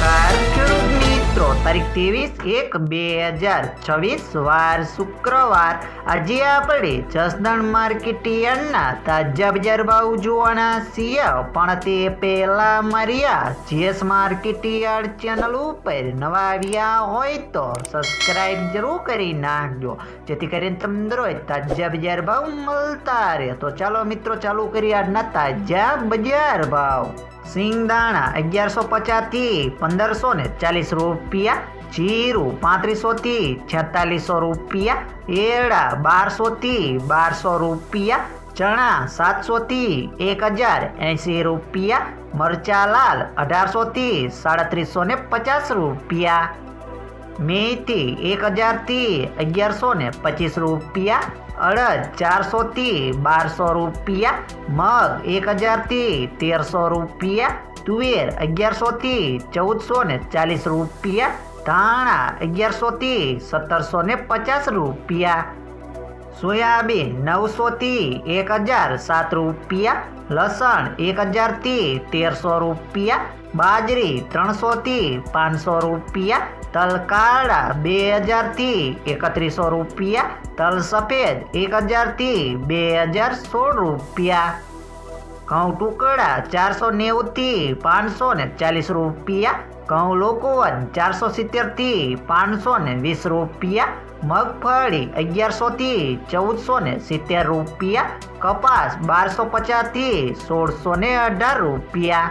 tocar. તારીખ ત્રેવીસ એક બે હજાર છવ્વીસ વાર શુક્રવાર. આજે આપણે જસદણ માર્કેટ યાર્ડના તાજા બજાર ભાવ જોવાના છીએ. પણ તે પહેલા મારી આ જીએસ માર્કેટ યાર્ડ ચેનલ ઉપર નવા આવ્યા હોય તો સબસ્ક્રાઇબ જરૂર કરી નાખજો. જેથી કરીને તમને દરરોજ તાજા બજાર ભાવ મળતા રહે. તો ચાલો મિત્રો, ચાલુ કરી આજના તાજા બજાર ભાવ. સિંગદાણા અગિયારસો પચાસથી પંદરસો ને ચાલીસ રૂપિયા, જીરું પાંત્રીસોથી છેતાલીસો રૂપિયા એડા બારસોથી બારસો રૂપિયા, ચણા સાતસોથી એક હજાર એંસી રૂપિયા, મરચા લાલ અઢારસોથી સાડત્રીસો ને પચાસ રૂપિયા. મેથી એક હજારથી અગિયારસો ને પચીસ રૂપિયા, અડદ ચારસોથી બારસો રૂપિયા, મગ એક હજારથી તેરસો રૂપિયા તુવેર અગિયારસોથી ચૌદસો ને ચાલીસ રૂપિયા, ધાણા અગિયારસોથી સત્તરસો ને પચાસ રૂપિયા, સોયાબીન નવસોથી એક હજાર સાત રૂપિયા, લસણ એક હજારથી તેરસો રૂપિયા, બાજરી ત્રણસોથી પાંચસો રૂપિયા તલ કાળા બે હજારથી એકત્રીસો રૂપિયા, તલ સફેદ એક હજારથી બે હજાર સોળ રૂપિયા. ઘઉં ટુકડા ચારસો નેવુંથી પાંચસો ને ચાલીસ રૂપિયા, ઘઉં લોકોવન ચારસો સિત્તેરથી પાંચસો ને વીસ રૂપિયા, મગફળી અગિયારસોથી ચૌદસો ને સિત્તેર રૂપિયા, કપાસ બારસો પચાસથી સોળસો ને અઢાર રૂપિયા.